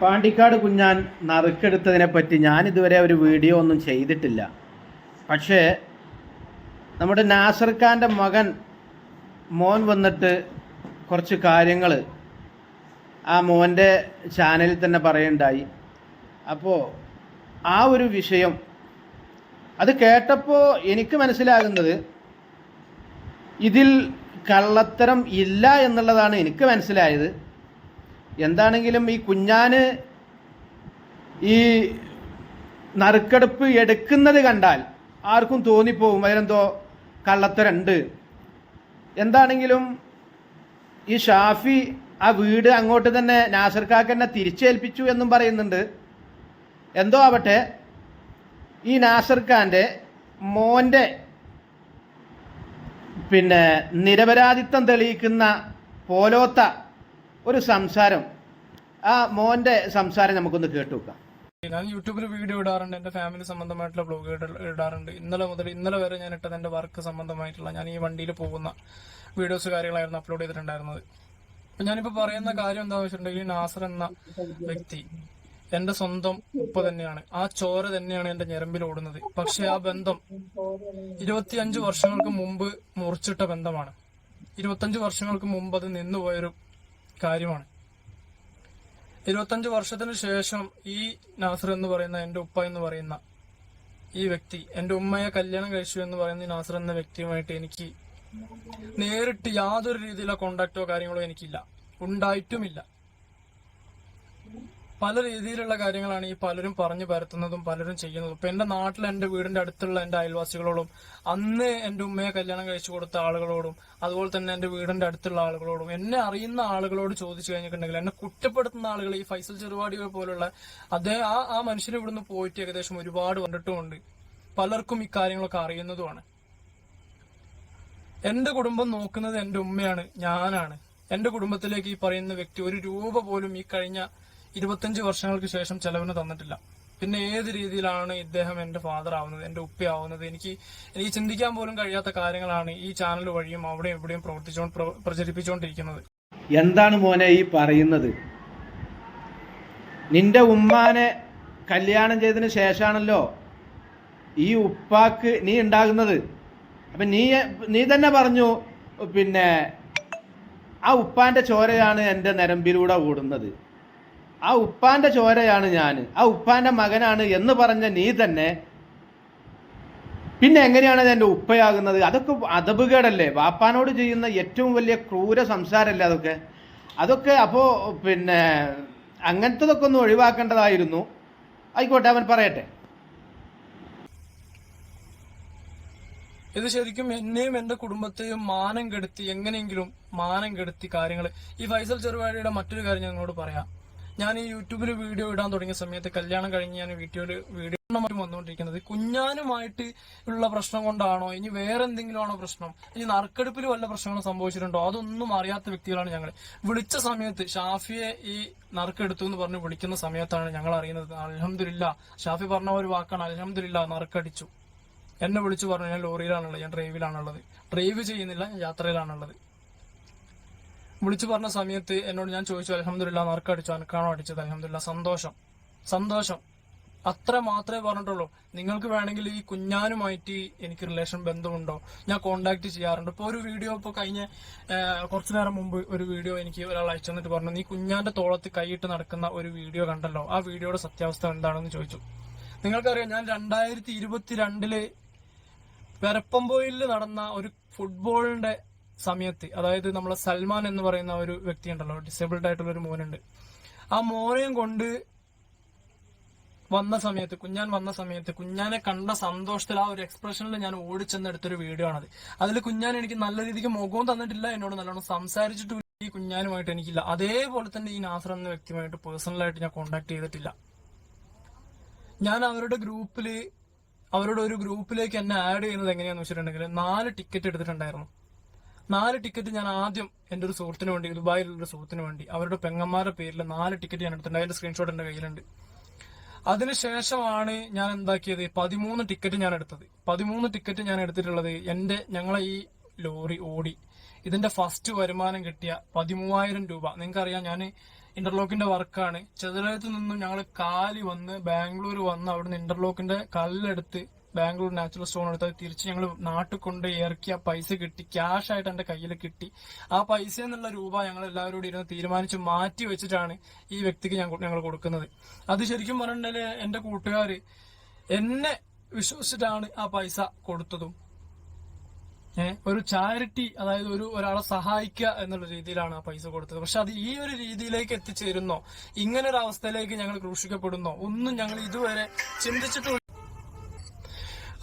പാണ്ടിക്കാട് കുഞ്ഞാൻ ഞാൻ ഇതുവരെ ഒരു വീഡിയോ ഒന്നും ചെയ്തിട്ടില്ല. പക്ഷേ നമ്മുടെ നാസർ ഖാന്റെ മകൻ മോൻ വന്നിട്ട് കുറച്ച് കാര്യങ്ങൾ ആ മോന്റെ ചാനലിൽ തന്നെ പറയുണ്ടായി. അപ്പോൾ ആ ഒരു വിഷയം അത് കേട്ടപ്പോൾ എനിക്ക് മനസ്സിലാകുന്നത് ഇതിൽ കള്ളത്തരം ഇല്ല എന്നുള്ളതാണ് എനിക്ക് മനസ്സിലായത്. എന്താണെങ്കിലും ഈ കുഞ്ഞാന് ഈ നറുക്കെടുപ്പ് എടുക്കുന്നത് കണ്ടാൽ ആർക്കും തോന്നിപ്പോവും. അതിലെന്തോ കള്ളത്തരണ്ട്. എന്താണെങ്കിലും ഈ ഷാഫി ആ വീട് അങ്ങോട്ട് തന്നെ നാസർക്കാക്കെന്നെ തിരിച്ചേൽപ്പിച്ചു എന്നും പറയുന്നുണ്ട്. എന്തോ ആവട്ടെ ഈ നാസർ ഖാന്റെ മോന്റെ പിന്നെ നിരപരാധിത്വം തെളിയിക്കുന്ന പോലോത്ത ഒരു സംസാരം. ആ മോന്റെ സംസാരം നമുക്കൊന്ന് കേട്ടു നോക്കാം ഞാൻ യൂട്യൂബിൽ വീഡിയോ ഇടാറുണ്ട് എന്റെ ഫാമിലി സംബന്ധമായിട്ടുള്ള ബ്ലോഗ് ഇടാറുണ്ട്. ഇന്നലെ മുതൽ ഇന്നലെ വരെ ഞാൻ ഇട്ടത് എന്റെ വർക്ക് സംബന്ധമായിട്ടുള്ള ഞാൻ ഈ വണ്ടിയിൽ പോകുന്ന വീഡിയോസ് കാര്യങ്ങളായിരുന്നു അപ്ലോഡ് ചെയ്തിട്ടുണ്ടായിരുന്നത്. അപ്പൊ ഞാനിപ്പോ പറയുന്ന കാര്യം എന്താണെന്ന് വെച്ചിട്ടുണ്ടെങ്കിൽ നാസർ എന്ന വ്യക്തി എന്റെ സ്വന്തം ഉപ്പ തന്നെയാണ്. ആ ചോര തന്നെയാണ് എന്റെ ഞരമ്പിൽ ഓടുന്നത്. പക്ഷെ ആ ബന്ധം ഇരുപത്തിയഞ്ച് വർഷങ്ങൾക്ക് മുമ്പ് മുറിച്ചിട്ട ബന്ധമാണ്. ഇരുപത്തഞ്ച് വർഷങ്ങൾക്ക് മുമ്പ് അത് നിന്നുപോയൊരു കാര്യമാണ്. ഇരുപത്തഞ്ച് വർഷത്തിന് ശേഷം ഈ നാസർ എന്ന് പറയുന്ന എന്റെ ഉപ്പ എന്ന് പറയുന്ന ഈ വ്യക്തി എന്റെ ഉമ്മയെ കല്യാണം കഴിച്ചു എന്ന് പറയുന്ന നാസർ എന്ന വ്യക്തിയുമായിട്ട് എനിക്ക് നേരിട്ട് യാതൊരു രീതിയിലുള്ള കോണ്ടാക്റ്റോ കാര്യങ്ങളോ എനിക്കില്ല. ഉണ്ടായിട്ടുമില്ല. പല രീതിയിലുള്ള കാര്യങ്ങളാണ് ഈ പലരും പറഞ്ഞു പരത്തുന്നതും പലരും ചെയ്യുന്നതും. ഇപ്പൊ എന്റെ നാട്ടിൽ എന്റെ വീടിന്റെ അടുത്തുള്ള എന്റെ അയൽവാസികളോടും അന്ന് എന്റെ ഉമ്മയെ കല്യാണം കഴിച്ചു കൊടുത്ത ആളുകളോടും അതുപോലെ തന്നെ എന്റെ വീടിന്റെ അടുത്തുള്ള ആളുകളോടും എന്നെ അറിയുന്ന ആളുകളോട് ചോദിച്ചു കഴിഞ്ഞിട്ടുണ്ടെങ്കിൽ എന്നെ കുറ്റപ്പെടുത്തുന്ന ആളുകൾ ഈ ഫൈസൽ ചെറുപാടികൾ പോലുള്ള അദ്ദേഹം ആ ആ മനുഷ്യനെ ഇവിടുന്ന് പോയിട്ട് ഏകദേശം ഒരുപാട് കണ്ടിട്ടുമുണ്ട്. പലർക്കും ഇക്കാര്യങ്ങളൊക്കെ കാര്യങ്ങളൊക്കെ അറിയുന്നതുമാണ്. എന്റെ കുടുംബം നോക്കുന്നത് എന്റെ ഉമ്മയാണ് ഞാനാണ്. എന്റെ കുടുംബത്തിലേക്ക് ഈ പറയുന്ന വ്യക്തി ഒരു രൂപ പോലും ഈ കഴിഞ്ഞ ഇരുപത്തഞ്ച് വർഷങ്ങൾക്ക് ശേഷം ചെലവിന് തന്നിട്ടില്ല. പിന്നെ ഏത് രീതിയിലാണ് ഇദ്ദേഹം എന്റെ ഫാദർ ആവുന്നത് എന്റെ ഉപ്പയാവുന്നത് എനിക്ക് എനിക്ക് ചിന്തിക്കാൻ പോലും കഴിയാത്ത കാര്യങ്ങളാണ് ഈ ചാനൽ വഴിയും അവിടെ എവിടെയും പ്രവർത്തിച്ചോ പ്രചരിപ്പിച്ചുകൊണ്ടിരിക്കുന്നത് എന്താണ് മോനെ ഈ പറയുന്നത്? നിന്റെ ഉമ്മാനെ കല്യാണം ചെയ്തതിന് ശേഷമാണല്ലോ ഈ ഉപ്പാക്ക് നീ ഉണ്ടാകുന്നത്. അപ്പം നീ നീ തന്നെ പറഞ്ഞു പിന്നെ ആ ഉപ്പാന്റെ ചോരയാണ് എന്റെ നരമ്പിലൂടെ ഓടുന്നത്. ആ ഉപ്പാന്റെ ചോരയാണ് ഞാൻ ആ ഉപ്പാന്റെ മകനാണ് എന്ന് പറഞ്ഞ നീ തന്നെ പിന്നെ എങ്ങനെയാണ് അത് എന്റെ ഉപ്പയാകുന്നത്? അതൊക്കെ അതപുകേടല്ലേ വാപ്പാനോട് ചെയ്യുന്ന ഏറ്റവും വലിയ ക്രൂര സംസാരമല്ലേ അതൊക്കെ? അതൊക്കെ അപ്പോൾ പിന്നെ അങ്ങനത്തതൊക്കെ ഒന്ന് ഒഴിവാക്കേണ്ടതായിരുന്നു. ആയിക്കോട്ടെ അവൻ പറയട്ടെ. ഇത് ശരിക്കും എന്നെയും എന്റെ കുടുംബത്തെയും മാനം കെടുത്തി എങ്ങനെയെങ്കിലും മാനം കെടുത്തി കാര്യങ്ങൾ ഈ ഫൈസൽ ചെറുവാടിയുടെ മറ്റൊരു കാര്യം ഞങ്ങളോട് പറയാം. ഞാൻ ഈ യൂട്യൂബിൽ വീഡിയോ ഇടാൻ തുടങ്ങിയ സമയത്ത് കല്യാണം കഴിഞ്ഞ് ഞാൻ വീട്ടിൽ വീഡിയോ മറ്റും വന്നുകൊണ്ടിരിക്കുന്നത് കുഞ്ഞാനുമായിട്ട് ഉള്ള പ്രശ്നം കൊണ്ടാണോ? ഇനി വേറെ എന്തെങ്കിലും ആണോ പ്രശ്നം? ഇനി നറുക്കെടുപ്പിൽ വല്ല പ്രശ്നങ്ങളും സംഭവിച്ചിട്ടുണ്ടോ? അതൊന്നും അറിയാത്ത വ്യക്തികളാണ് ഞങ്ങൾ വിളിച്ച സമയത്ത് ഷാഫിയെ ഈ നറുക്കെടുത്തു എന്ന് പറഞ്ഞ് വിളിക്കുന്ന സമയത്താണ് ഞങ്ങൾ അറിയുന്നത്. അലഹമില്ല ഷാഫി പറഞ്ഞ ഒരു വാക്കാണ് അലഹമില്ല നറുക്കടിച്ചു. എന്നെ വിളിച്ചു പറഞ്ഞു ഞാൻ ലോറിയിലാണുള്ളത് ഞാൻ ഡ്രൈവിലാണുള്ളത്. ഡ്രൈവ് ചെയ്യുന്നില്ല യാത്രയിലാണുള്ളത്. വിളിച്ചു പറഞ്ഞ സമയത്ത് എന്നോട് ഞാൻ ചോദിച്ചു അലഹമില്ല നറുക്കടിച്ചു അനക്കാണോ അടിച്ചത് അലഹമില്ല സന്തോഷം. സന്തോഷം. അത്ര മാത്രമേ പറഞ്ഞിട്ടുള്ളൂ. നിങ്ങൾക്ക് വേണമെങ്കിൽ ഈ കുഞ്ഞാനുമായിട്ട് എനിക്ക് റിലേഷൻ ബന്ധമുണ്ടോ? ഞാൻ കോണ്ടാക്ട് ചെയ്യാറുണ്ട്. ഇപ്പോൾ ഒരു വീഡിയോ ഇപ്പോൾ കഴിഞ്ഞ കുറച്ചു നേരം മുമ്പ് ഒരു വീഡിയോ എനിക്ക് ഒരാൾ അയച്ചു തന്നിട്ട് പറഞ്ഞു നീ കുഞ്ഞാന്റെ തോളത്ത് കൈയിട്ട് നടക്കുന്ന ഒരു വീഡിയോ കണ്ടല്ലോ. ആ വീഡിയോയുടെ സത്യാവസ്ഥ എന്താണെന്ന് ചോദിച്ചു. നിങ്ങൾക്കറിയാം ഞാൻ രണ്ടായിരത്തി ഇരുപത്തിരണ്ടിൽ പെരപ്പമ്പോയിൽ നടന്ന ഒരു ഫുട്ബോളിന്റെ സമയത്ത് അതായത് നമ്മളെ സൽമാൻ എന്ന് പറയുന്ന ഒരു വ്യക്തി ഉണ്ടല്ലോ ഡിസേബിൾഡ് ആയിട്ടുള്ള ഒരു മോനുണ്ട്. ആ മോനെയും കൊണ്ട് വന്ന സമയത്ത് കുഞ്ഞാൻ വന്ന സമയത്ത് കുഞ്ഞാനെ കണ്ട സന്തോഷത്തിൽ ആ ഒരു എക്സ്പ്രഷനിൽ ഞാൻ ഓടിച്ചെന്ന് എടുത്തൊരു വീഡിയോ ആണത്. അതിൽ കുഞ്ഞാൻ എനിക്ക് നല്ല രീതിക്ക് മുഖവും തന്നിട്ടില്ല എന്നോട് നല്ലോണം സംസാരിച്ചിട്ടില്ല ഈ കുഞ്ഞാനുമായിട്ട് എനിക്കില്ല. അതേപോലെ തന്നെ ഈ നാസർ എന്ന വ്യക്തിയുമായിട്ട് പേഴ്സണലായിട്ട് ഞാൻ കോണ്ടാക്ട് ചെയ്തിട്ടില്ല. ഞാൻ അവരുടെ ഗ്രൂപ്പിൽ അവരുടെ ഒരു ഗ്രൂപ്പിലേക്ക് എന്നെ ആഡ് ചെയ്യുന്നത് എങ്ങനെയാന്ന് വെച്ചിട്ടുണ്ടെങ്കിൽ നാല് ടിക്കറ്റ് എടുത്തിട്ടുണ്ടായിരുന്നു. നാല് ടിക്കറ്റ് ഞാൻ ആദ്യം എന്റെ ഒരു സുഹൃത്തിന് വേണ്ടി ദുബായിലുള്ള ഒരു സുഹൃത്തിന് വേണ്ടി അവരുടെ പെങ്ങന്മാരുടെ പേരിൽ നാല് ടിക്കറ്റ് ഞാൻ എടുത്തിട്ടുണ്ട്. അതിന്റെ സ്ക്രീൻഷോട്ട് എന്റെ കയ്യിലുണ്ട്. അതിനുശേഷമാണ് ഞാൻ എന്താക്കിയത്? പതിമൂന്ന് ടിക്കറ്റ് ഞാൻ എടുത്തത്. പതിമൂന്ന് ടിക്കറ്റ് ഞാൻ എടുത്തിട്ടുള്ളത് എന്റെ ഞങ്ങളെ ഈ ലോറി ഓടി. ഇതിന്റെ ഫസ്റ്റ് വരുമാനം കിട്ടിയ പതിമൂവായിരം രൂപ. നിങ്ങൾക്കറിയാം ഞാൻ ഇന്റർലോക്കിന്റെ വർക്കാണ് ചെറുതായിട്ട് നിന്നും ഞങ്ങൾ കാലി വന്ന് ബാംഗ്ലൂർ വന്ന് അവിടുന്ന് ഇന്റർലോക്കിന്റെ കല്ലെടുത്ത് ബാംഗ്ലൂർ നാച്ചുറൽ സ്റ്റോൺ എടുത്ത് തിരിച്ച് ഞങ്ങൾ നാട്ടിൽ കൊണ്ട് ഇറക്കി ആ പൈസ കിട്ടി ക്യാഷ് ആയിട്ട് എന്റെ കയ്യിൽ കിട്ടി. ആ പൈസ എന്നുള്ള രൂപ ഞങ്ങൾ എല്ലാവരും കൂടി ഇരുന്ന് തീരുമാനിച്ച് മാറ്റി വെച്ചിട്ടാണ് ഈ വ്യക്തിക്ക് ഞങ്ങൾ ഞങ്ങൾ കൊടുക്കുന്നത്. അത് ശരിക്കും പറഞ്ഞിട്ടുണ്ടെങ്കിൽ എന്റെ കൂട്ടുകാര് എന്നെ വിശ്വസിച്ചിട്ടാണ് ആ പൈസ കൊടുത്തതും. ഒരു ചാരിറ്റി അതായത് ഒരു ഒരാളെ സഹായിക്കുക എന്നുള്ള രീതിയിലാണ് ആ പൈസ കൊടുത്തത്. പക്ഷെ അത് ഈ ഒരു രീതിയിലേക്ക് എത്തിച്ചേരുന്നോ ഇങ്ങനെ ഒരു അവസ്ഥയിലേക്ക് ഞങ്ങൾ ക്രൂശിക്കപ്പെടുന്നോ ഒന്നും ഞങ്ങൾ ഇതുവരെ ചിന്തിച്ചിട്ടില്ല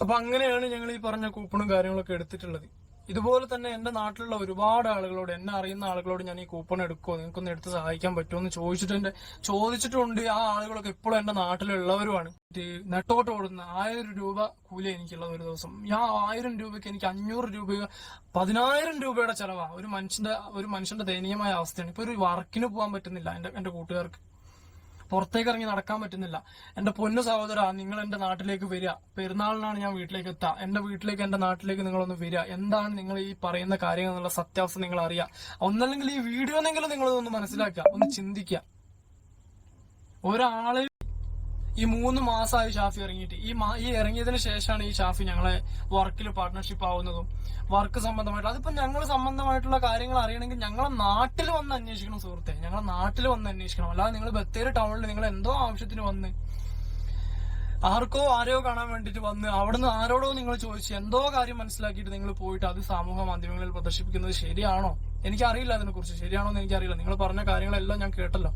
അപ്പൊ അങ്ങനെയാണ് ഞങ്ങൾ ഈ പറഞ്ഞ കൂപ്പണും കാര്യങ്ങളൊക്കെ എടുത്തിട്ടുള്ളത്. ഇതുപോലെ തന്നെ എന്റെ നാട്ടിലുള്ള ഒരുപാട് ആളുകളോട് എന്നെ അറിയുന്ന ആളുകളോട് ഞാൻ ഈ കൂപ്പൺ എടുക്കുമോ നിങ്ങൾക്കൊന്ന് എടുത്ത് സഹായിക്കാൻ പറ്റുമോ എന്ന് ചോദിച്ചിട്ടുണ്ട് ചോദിച്ചിട്ടുണ്ട് ആ ആളുകളൊക്കെ ഇപ്പോഴും എന്റെ നാട്ടിലുള്ളവരുമാണ്. നെട്ടോട്ട് ഓടുന്ന ആയിരം രൂപ കൂലി എനിക്കുള്ളത് ഒരു ദിവസം. ആ ആയിരം രൂപയ്ക്ക് എനിക്ക് അഞ്ഞൂറ് രൂപ പതിനായിരം രൂപയുടെ ചെലവാ. ഒരു മനുഷ്യന്റെ ഒരു മനുഷ്യന്റെ ദയനീയമായ അവസ്ഥയാണ്. ഇപ്പൊ ഒരു വർക്കിന് പോകാൻ പറ്റുന്നില്ല എന്റെ എന്റെ കൂട്ടുകാർക്ക്. പുറത്തേക്ക് ഇറങ്ങി നടക്കാൻ പറ്റുന്നില്ല. എന്റെ പൊന്നു സഹോദര നിങ്ങൾ എന്റെ നാട്ടിലേക്ക് വരിക. പെരുന്നാളിനാണ് ഞാൻ വീട്ടിലേക്ക് എത്തുക എന്റെ വീട്ടിലേക്ക് എന്റെ നാട്ടിലേക്ക് നിങ്ങളൊന്ന് വരിക. എന്താണ് നിങ്ങൾ ഈ പറയുന്ന കാര്യങ്ങൾ എന്നുള്ള സത്യാവസ്ഥ നിങ്ങൾ അറിയുക ഒന്നല്ലെങ്കിൽ ഈ വീഡിയോ എന്നെങ്കിലും നിങ്ങൾ ഒന്ന് മനസ്സിലാക്കുക ഒന്ന് ചിന്തിക്കുക. ഒരാളെ ഈ മൂന്ന് മാസമായി ഷാഫി ഇറങ്ങിയിട്ട്. ഈ ഈ ഇറങ്ങിയതിന് ശേഷമാണ് ഈ ഷാഫി ഞങ്ങളെ വർക്കിൽ പാർട്ട്ണർഷിപ്പ് ആവുന്നതും. വർക്ക് സംബന്ധമായിട്ട്. അതിപ്പോ ഞങ്ങൾ സംബന്ധമായിട്ടുള്ള കാര്യങ്ങൾ അറിയണമെങ്കിൽ ഞങ്ങളെ നാട്ടിൽ വന്ന് അന്വേഷിക്കണം സുഹൃത്തെ. ഞങ്ങളെ നാട്ടിൽ വന്ന് അന്വേഷിക്കണം. അല്ലാതെ നിങ്ങൾ ബത്തേരി ടൗണിൽ നിങ്ങൾ എന്തോ ആവശ്യത്തിന് വന്ന് ആർക്കോ ആരോ കാണാൻ വേണ്ടിയിട്ട് വന്ന് അവിടുന്ന് ആരോടോ നിങ്ങൾ ചോദിച്ചു എന്തോ കാര്യം മനസ്സിലാക്കിയിട്ട് നിങ്ങൾ പോയിട്ട് അത് സമൂഹ മാധ്യമങ്ങളിൽ പ്രദർശിപ്പിക്കുന്നത് ശരിയാണോ? എനിക്കറിയില്ല അതിനെക്കുറിച്ച്. ശരിയാണോ എന്ന് എനിക്കറിയില്ല. നിങ്ങൾ പറഞ്ഞ കാര്യങ്ങളെല്ലാം ഞാൻ കേട്ടല്ലോ.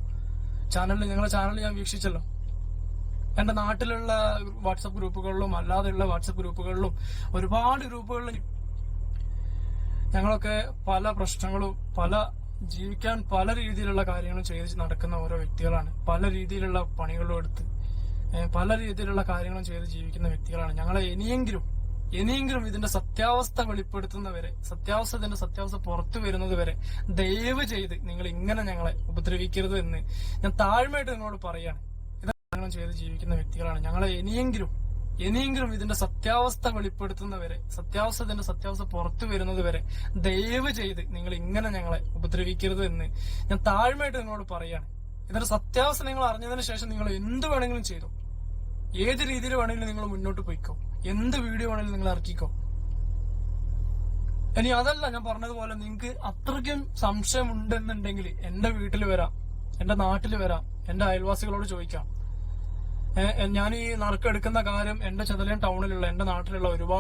ചാനലിൽ നിങ്ങളെ ചാനൽ ഞാൻ വീക്ഷിച്ചല്ലോ. എന്റെ നാട്ടിലുള്ള വാട്സപ്പ് ഗ്രൂപ്പുകളിലും അല്ലാതെയുള്ള വാട്സപ്പ് ഗ്രൂപ്പുകളിലും ഒരുപാട് ഗ്രൂപ്പുകളിൽ ഞങ്ങളൊക്കെ പല പ്രശ്നങ്ങളും പല ജീവിക്കാൻ പല രീതിയിലുള്ള കാര്യങ്ങളും ചെയ്ത് നടക്കുന്ന ഓരോ വ്യക്തികളാണ്. പല രീതിയിലുള്ള പണികളും എടുത്ത് പല രീതിയിലുള്ള കാര്യങ്ങളും ചെയ്ത് ജീവിക്കുന്ന വ്യക്തികളാണ്. ഞങ്ങളെ ഇനിയെങ്കിലും ഇനിയെങ്കിലും ഇതിന്റെ സത്യാവസ്ഥ വെളിപ്പെടുത്തുന്നവരെ സത്യാവസ്ഥ ഇതിന്റെ സത്യാവസ്ഥ പുറത്തു വരുന്നത് വരെ ദയവ് ചെയ്ത് നിങ്ങൾ ഇങ്ങനെ ഞങ്ങളെ ഉപദ്രവിക്കരുത് എന്ന് ഞാൻ താഴ്മയായിട്ട് നിങ്ങളോട് പറയാണ്. കാര്യങ്ങളും ചെയ്ത് ജീവിക്കുന്ന വ്യക്തികളാണ്. ഞങ്ങൾ ഇനിയെങ്കിലും ഇനിയെങ്കിലും ഇതിന്റെ സത്യാവസ്ഥ വെളിപ്പെടുത്തുന്നവരെ സത്യാവസ്ഥ ഇതിന്റെ സത്യാവസ്ഥ പുറത്തു വരുന്നത് വരെ ദയവ് ചെയ്ത് നിങ്ങൾ ഇങ്ങനെ ഞങ്ങളെ ഉപദ്രവിക്കരുത് എന്ന് ഞാൻ താഴ്മയായിട്ട് നിങ്ങളോട് പറയാണ്. ഇതിന്റെ സത്യാവസ്ഥ നിങ്ങൾ അറിഞ്ഞതിന് ശേഷം നിങ്ങൾ എന്ത് വേണമെങ്കിലും ചെയ്തു. ഏത് രീതിയിൽ വേണമെങ്കിലും നിങ്ങൾ മുന്നോട്ട് പോയിക്കോ. എന്ത് വീഡിയോ വേണമെങ്കിലും നിങ്ങൾ ഇറക്കിക്കോ. ഇനി അതല്ല ഞാൻ പറഞ്ഞതുപോലെ നിങ്ങൾക്ക് അത്രയ്ക്കും സംശയം ഉണ്ടെന്നുണ്ടെങ്കിൽ എന്റെ വീട്ടിൽ വരാം എന്റെ നാട്ടിൽ വരാം എന്റെ അയൽവാസികളോട് ചോദിക്കാം. ഞാൻ ഈ നറുക്കെടുക്കുന്ന കാര്യം എന്റെ ചെതലയും ടൗണിലുള്ള എന്റെ നാട്ടിലുള്ള ഒരുപാട്